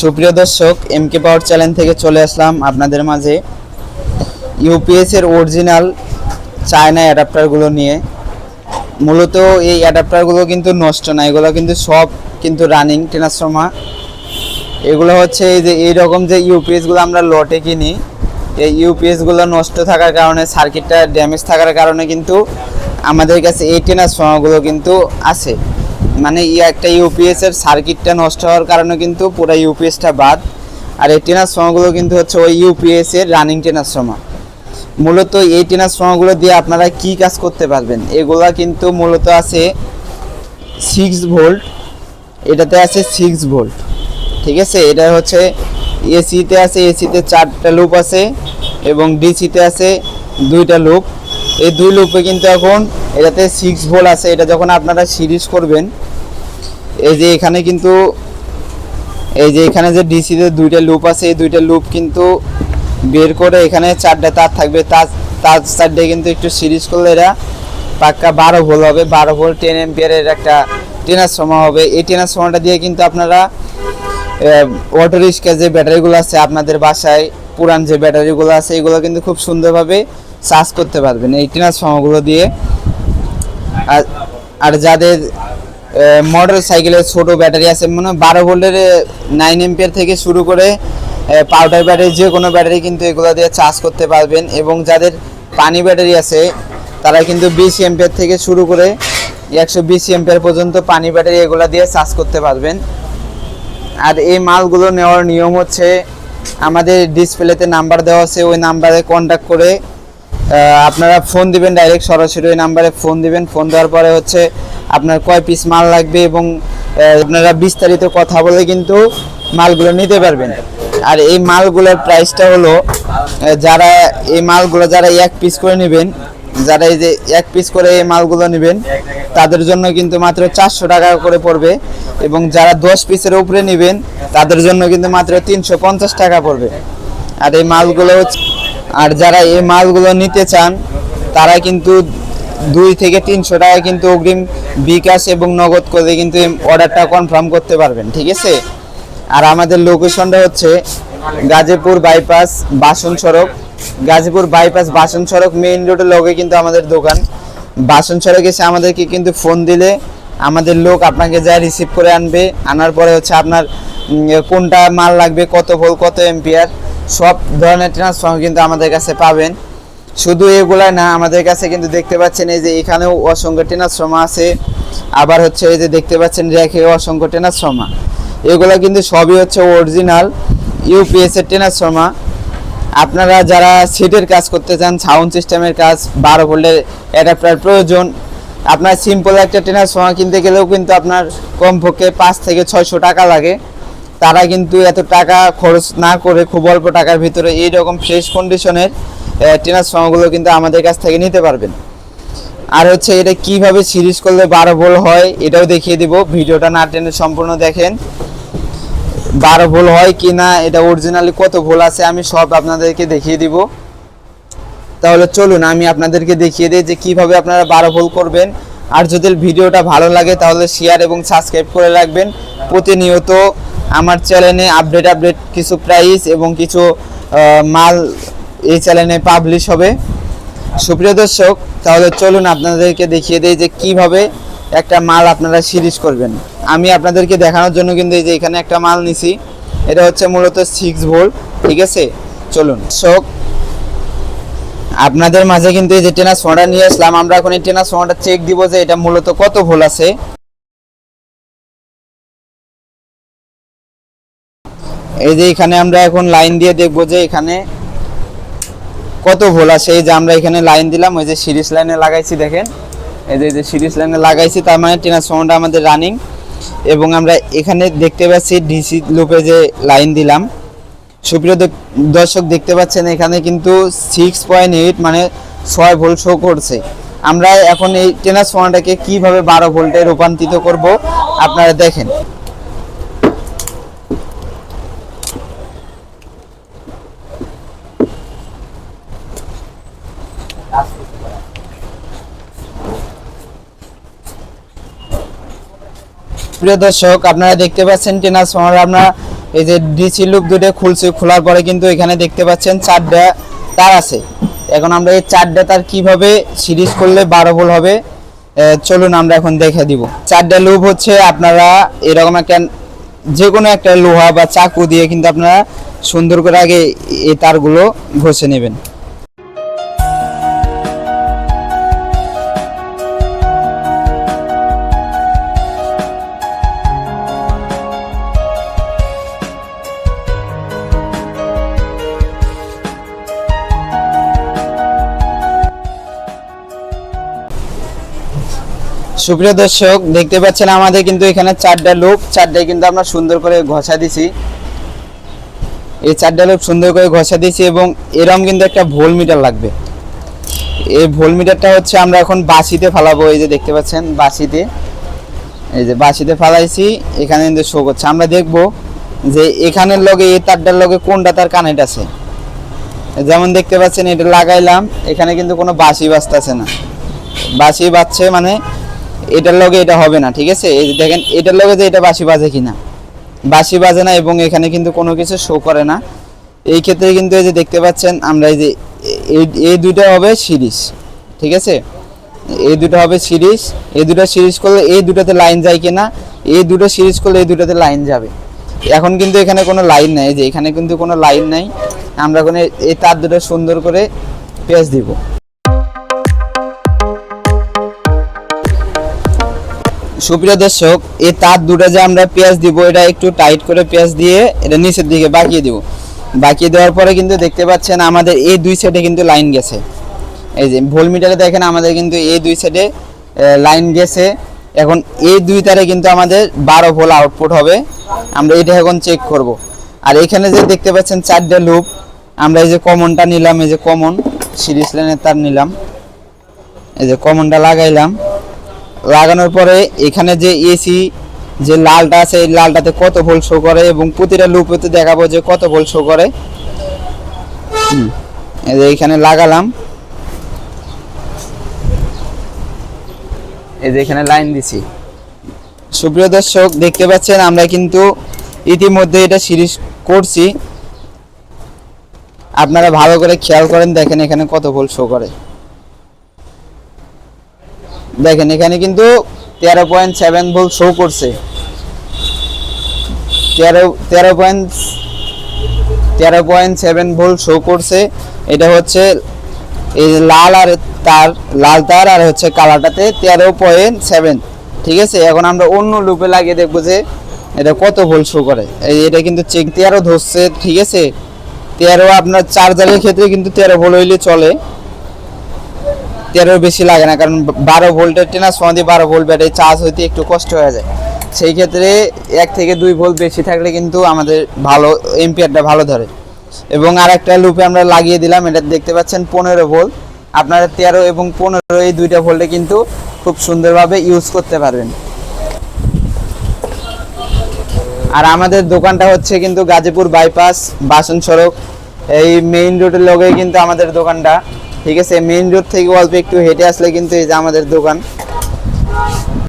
সুপ্রিয় দর্শক M K পাওয়ার channel থেকে চলে আসলাম আপনাদের মাঝে। ইউপিএস এর অরিজিনাল চায়না অ্যাডাপ্টারগুলো নিয়ে। মূলত এই অ্যাডাপ্টারগুলো কিন্তু নষ্ট না, এগুলো কিন্তু সব কিন্তু রানিং ট্রান্সফর্মার এগুলো হচ্ছে এই যে, এইরকম যে ইউপিএসগুলো আমরা লটে কিনি, এই ইউপিএসগুলো নষ্ট থাকার কারণে সার্কিটটা ড্যামেজ থাকার কারণে কিন্তু আমাদের কাছে এই ট্রান্সফর্মারগুলো কিন্তু আছে। মানে ই একটা ইউপিএস এর সার্কিটটা নষ্ট হওয়ার কারণে কিন্তু পুরো ইউপিএসটা বাদ। আর এই ট্রান্সফর্মারগুলো কিন্তু হচ্ছে ওই ইউপিএস এর রানিং ট্রান্সফর্মার মূলত এই ট্রান্সফর্মারগুলো দিয়ে আপনারা কি কাজ করতে পারবেন? এগুলা কিন্তু মূলত আছে সিক্স ভোল্ট এটাতে আছে সিক্স ভোল্ট ঠিক আছে? এটা হচ্ছে এসিতে আছে এসিতে চারটা লুপ আছে এবং ডিসিতে আছে দুইটা লুপ এই দুই লুপে কিন্তু এখন এটাতে সিক্স ভোল্ট আছে। এটা যখন আপনারা সিরিজ করবেন এই যে এখানে কিন্তু, এই যে এখানে যে ডিসিতে দুইটা লুপ আছে, এই দুইটা লুপ কিন্তু বের করে এখানে চারটে তার থাকবে। তার তার চারটে কিন্তু একটু সিরিজ করলে এরা পাক্কা বারো ভোল্ট হবে। বারো ভোল্ট টেন এম্পিয়ারের একটা টেনার ট্রান্সফর্মার হবে। এই টেনার ট্রান্সফর্মারটা দিয়ে কিন্তু আপনারা অটো রিক্সা যে ব্যাটারিগুলো আছে আপনাদের বাসায়, পুরান যে ব্যাটারিগুলো আছে, এগুলো কিন্তু খুব সুন্দরভাবে চার্জ করতে পারবেন এই টেনার ট্রান্সফর্মারগুলো দিয়ে। আর আর যাদের মোটর সাইকেলের ছোট ব্যাটারি আছে মানে বারো ভোল্টের নাইন এম্পিয়ার থেকে শুরু করে পাউডার ব্যাটারি যে কোনো ব্যাটারি কিন্তু এগুলো দিয়ে চার্জ করতে পারবেন এবং যাদের পানি ব্যাটারি আছে, তারা কিন্তু বিশ এম্পিয়ার থেকে শুরু করে একশো বিশ এম্পিয়ার পর্যন্ত পানি ব্যাটারি এগুলো দিয়ে চার্জ করতে পারবেন। আর এই মালগুলো নেওয়ার নিয়ম হচ্ছে, আমাদের ডিসপ্লেতে নাম্বার দেওয়া আছে, ওই নাম্বারে কন্ট্যাক্ট করে আপনারা ফোন দিবেন ডাইরেক্ট সরাসরি ওই নাম্বারে ফোন দিবেন ফোন দেওয়ার পরে হচ্ছে আপনার কয় পিস মাল লাগবে এবং আপনারা বিস্তারিত কথা বলে কিন্তু মালগুলো নিতে পারবেন। আর এই মালগুলোর প্রাইসটা হলো যারা এই মালগুলো যারা এক পিস করে নেবেন, যারা এই যে এক পিস করে এই মালগুলো নেবেন, তাদের জন্য কিন্তু মাত্র চারশো টাকা করে পড়বে এবং যারা দশ পিসের উপরে নেবেন, তাদের জন্য কিন্তু মাত্র তিনশো পঞ্চাশ টাকা পড়বে। আর এই মালগুলো আর যারা এই মালগুলো নিতে চান, তারা কিন্তু দুই থেকে তিনশো টাকা কিন্তু অগ্রিম বিকাশ এবং নগদ করে কিন্তু অর্ডারটা কনফার্ম করতে পারবেন, ঠিক আছে? আর আমাদের লোকেশনটা হচ্ছে গাজীপুর বাইপাস বাসন সড়ক। গাজীপুর বাইপাস বাসন সড়ক মেইন রোডের লগে কিন্তু আমাদের দোকান। বাসন সড়ক এসে আমাদেরকে কিন্তু ফোন দিলে আমাদের লোক আপনাকে যা রিসিভ করে আনবে, আনার পরে হচ্ছে আপনার কোনটা মাল লাগবে, কত ভোল কত এম্পিয়ার সব ধরনের ট্রান্সফর্মার কিন্তু আমাদের কাছে পাবেন। শুধু এগুলা না, আমাদের কাছে কিন্তু দেখতে পাচ্ছেন এই যে এখানেও অসংখ্য ট্রান্সফর্মার আছে। আবার হচ্ছে এই যে দেখতে পাচ্ছেন রেখে অসংখ্য ট্রান্সফর্মার এগুলো কিন্তু সবই হচ্ছে অরিজিনাল ইউপিএস এর ট্রান্সফর্মার আপনারা যারা সিটের কাজ করতে চান সাউন্ড সিস্টেমের কাজ, বারো ভোল্টের অ্যাডাপ্টার প্রয়োজন, আপনার সিম্পল একটা ট্রান্সফর্মার কিনতে গেলেও কিন্তু আপনার কমপক্ষে পাঁচ থেকে ছয়শো টাকা লাগে। তারা কিন্তু এত টাকা খরচ না করে খুব অল্প টাকার ভিতরে এইরকম ফ্রেশ কন্ডিশনের ট্রান্সফর্মারগুলো কিন্তু আমাদের কাছ থেকে নিতে পারবেন। আর হচ্ছে এটা কীভাবে সিরিজ করলে বারো ভোল হয়, এটাও দেখিয়ে দিব। ভিডিওটা না টেনে সম্পূর্ণ দেখেন। বারো ভোল হয় কি না, এটা অরিজিনালি কত ভোল আছে, আমি সব আপনাদেরকে দেখিয়ে দিব। তাহলে চলুন, আমি আপনাদেরকে দেখিয়ে দিই যে কীভাবে আপনারা বারো ভোল করবেন। আর যদি ভিডিওটা ভালো লাগে, তাহলে শেয়ার এবং সাবস্ক্রাইব করে রাখবেন। প্রতিনিয়ত আমার চ্যানেলে আপডেট আপডেট কিছু প্রাইস এবং কিছু মাল এই চ্যানেলে পাবলিশ হবে। সুপ্রিয় দর্শক, তাহলে চলুন আপনাদেরকে দেখিয়ে দিই যে কীভাবে একটা মাল আপনারা সিরিজ করবেন। আমি আপনাদেরকে দেখানোর জন্য কিন্তু এই যে এখানে একটা মাল নিছি। এটা হচ্ছে মূলত সিক্স ভোল্ট ঠিক আছে? চলুন। শোক আপনাদের মাঝে কিন্তু এই যে ট্রান্সফর্মার নিয়ে আসলাম। আমরা এখন এই ট্রান্সফর্মারটা চেক দিব যে এটা মূলত কত ভোল আছে। এই যে এখানে আমরা এখন লাইন দিয়ে দেখব যে এখানে কত ভোল আছে? এই যে আমরা এখানে লাইন দিলাম, ওই যে সিরিজ লাইনে লাগাইছি, দেখেন। এই যে সিরিজ লাইনে লাগাইছি, তার মানে ট্রান্সফর্মারটা আমাদের রানিং এবং আমরা এখানে দেখতে পাচ্ছি ডিসি লুপে যে লাইন দিলাম। সুপ্রিয় দর্শক দেখতে পাচ্ছেন, এখানে কিন্তু সিক্স পয়েন্ট এইট মানে ছয় ভোল্ট শো করছে। আমরা এখন এই ট্রান্সফর্মারটাকে কীভাবে বারো ভোল্টে রূপান্তরিত করব, আপনারা দেখেন। প্রিয় দর্শক, আপনারা দেখতে পাচ্ছেন ট্রান্সফর্মার আমরা এই যে ডিসি লুপ দুটো খুলছে, খোলার পরে কিন্তু এখানে দেখতে পাচ্ছেন চারটা তার আছে। এখন আমরা এই চারটা তার কীভাবে সিরিজ করলে বারো ভোল হবে চলুন আমরা এখন দেখে দিব। চারটা লুপ হচ্ছে আপনারা এরকম একটা যে কোনো একটা লোহা বা চাকু দিয়ে কিন্তু আপনারা সুন্দর করে আগে এই তারগুলো ঘষে নেবেন। সুপ্রিয় দর্শক, দেখতে পাচ্ছেন আমাদের কিন্তু এখানে চারটা লোক। চারটায় কিন্তু আমরা সুন্দর করে ঘষা দিছি। এই চারটা লোক সুন্দর করে ঘষা দিয়েছি এবং এরম কিন্তু একটা ভোল মিটার লাগবে। এই ভোল মিটারটা হচ্ছে আমরা এখন বাসিতে ফালাবো, এই যে দেখতে পাচ্ছেন বাসিতে এই যে বাসিতে ফালাইছি, এখানে কিন্তু শো করছে। আমরা দেখব যে এখানের লগে, এই তারটার লগে কোনটা তার কানেক্ট আছে। যেমন দেখতে পাচ্ছেন, এটা লাগাইলাম, এখানে কিন্তু কোনো বাসি বাজতেছে না। বাসি বাজছে মানে এটার লগে এটা হবে না, ঠিক আছে? এই দেখেন, এটার লগে যে এটা বাসি বাজে কিনা? বাসি বাজে না এবং এখানে কিন্তু কোনো কিছু শো করে না। এই ক্ষেত্রে কিন্তু এই যে দেখতে পাচ্ছেন, আমরা এই যে এই দুইটা হবে সিরিজ, ঠিক আছে? এই দুটো হবে সিরিজ এই দুটো সিরিজ করলে এই দুটোতে লাইন যায় কিনা? এই দুটো সিরিজ করলে এই দুটোতে লাইন যাবে। এখন কিন্তু এখানে কোনো লাইন নেই যে এখানে কিন্তু কোনো লাইন নাই। আমরা এই- এই তার দুটো সুন্দর করে পেঁচ দিব। সুপ্রিয় দর্শক এই তার দুটো যে আমরা পেঁয়াজ দিব, এটা একটু টাইট করে পেঁয়াজ দিয়ে এটা নিচের দিকে বাকিয়ে দিব। বাকিয়ে দেওয়ার পরে কিন্তু দেখতে পাচ্ছেন আমাদের এই দুই সাইডে কিন্তু লাইন গেছে। এই যে ভোল মিটারে দেখেন আমাদের কিন্তু এই দুই সাইডে লাইন গেছে। এখন এই দুই তারে কিন্তু আমাদের বারো ভোল আউটপুট হবে। আমরা এটা এখন চেক করব। আর এখানে যে দেখতে পাচ্ছেন চারটে লুপ আমরা এই যে কমনটা নিলাম, এই যে কমন সিরিজ লাইনের তার নিলাম। এই যে কমনটা লাগাইলাম। লাগানোর পরে এখানে যে এসি যে লালটা আছে, এই লালটাতে কত ভোল্ট শো করে এবং প্রতিটা লুপেতে দেখাবো যে কত ভোল্ট শো করে। এখানে লাগালাম। এই যে এখানে লাইন দিছি। সুপ্রিয় দর্শক, দেখতে পাচ্ছেন, আমরা কিন্তু ইতিমধ্যে এটা সিরিজ করছি। আপনারা ভালো করে খেয়াল করেন, দেখেন এখানে কত ভোল্ট শো করে। দেখেন, এখানে কিন্তু তেরো পয়েন্ট সেভেন ভোল্ট শো করছে। তেরো তেরো পয়েন্ট তেরো পয়েন্ট সেভেন ভোল্ট শো করছে। এটা হচ্ছে এই লাল আর তার, লাল তার আর হচ্ছে কালারটাতে তেরো পয়েন্ট সেভেন। ঠিক আছে? এখন আমরা অন্য লুপে লাগিয়ে দেখব যে এটা কত ভোল্ট শো করে। এটা কিন্তু চেক তেরো ধরছে, ঠিক আছে? তেরো আপনার চার্জারের ক্ষেত্রে কিন্তু তেরো ভোল্ট হইলে চলে। তেরোর বেশি লাগে না, কারণ বারো ভোল্টের ট্রান্সফর্মার দিয়ে বারো ভোল্ট ব্যাটারি চার্জ হইতে একটু কষ্ট হয়ে যায়। সেই ক্ষেত্রে এক থেকে দুই ভোল্ট বেশি থাকলে কিন্তু আমাদের ভালো এম্পিয়ারটা ভালো ধরে। এবং আর একটা লুপে আমরা লাগিয়ে দিলাম, এটা দেখতে পাচ্ছেন পনেরো ভোল্ট আপনারা তেরো এবং পনেরো এই দুইটা ভোল্টে কিন্তু খুব সুন্দরভাবে ইউজ করতে পারবেন। আর আমাদের দোকানটা হচ্ছে কিন্তু গাজীপুর বাইপাস বাসন সড়ক এই মেইন রোডের লগে কিন্তু আমাদের দোকানটা। ঠিক আছে মেইন রোড থেকে অল্প একটু হেঁটে আসলে কিন্তু এই যে আমাদের দোকান।